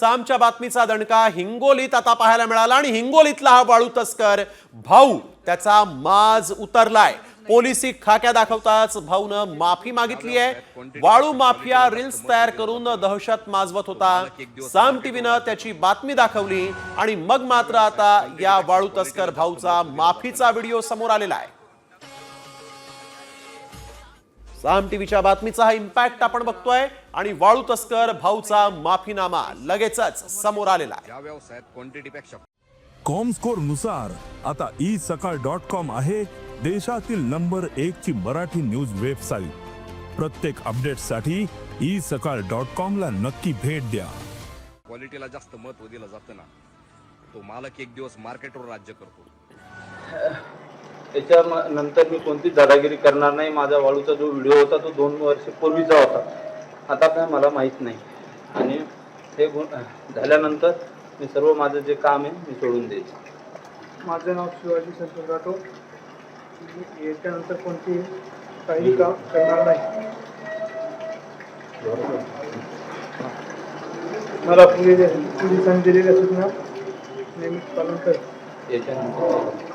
सामच्या बातमीचा दणका हिंगोलीत आता पाहायला मिळाला आणि हिंगोलीतला हा वाळू तस्कर भाऊ त्याचा माज उतरलाय. पोलिसी खाक्या दाखवताच भाऊनं माफी मागितली आहे. वाळू माफिया रील्स तयार करून दहशत माजवत होता. साम टीव्हीनं त्याची बातमी दाखवली आणि मग मात्र आता या वाळू तस्कर भाऊचा माफीचा व्हिडिओ समोर आलेला आहे. साम टीव्हीच्या बातमीचा हा इम्पॅक्ट आपण बघतोय. आणि वाळू तस्कर भाऊचा माफीनामा लगेचच समोर आलेला आहे. या व्यवसायात क्वांटिटीपेक्षा कॉमस्कोरनुसार आता ई सकाळ डॉट कॉम आहे देशातील नंबर एक ची मराठी न्यूज वेबसाईट. प्रत्येक अपडेटसाठी ई सकाळ डॉट कॉम ला नक्की भेट द्या. क्वालिटीला जास्त महत्त्व दिलं जातं ना. तो मालक एक दिवस मार्केटवर राज्य करतो. त्याच्या नंतर मी कोणतीच दादागिरी करणार नाही. माझा वाळूचा जो व्हिडिओ होता तो दोन वर्ष पूर्वीचा होता. आता काय मला माहीत नाही. आणि हे गुण झाल्यानंतर मी सर्व माझं जे काम आहे मी सोडून देईल माझं नाव शिवाजी संतोष राठोड. मी याच्यानंतर कोणती काही काम करणार नाही. मला पोलीस पोलिसांनी दिलेल्या सूचना नेहमीच पालन कर याच्यानंतर.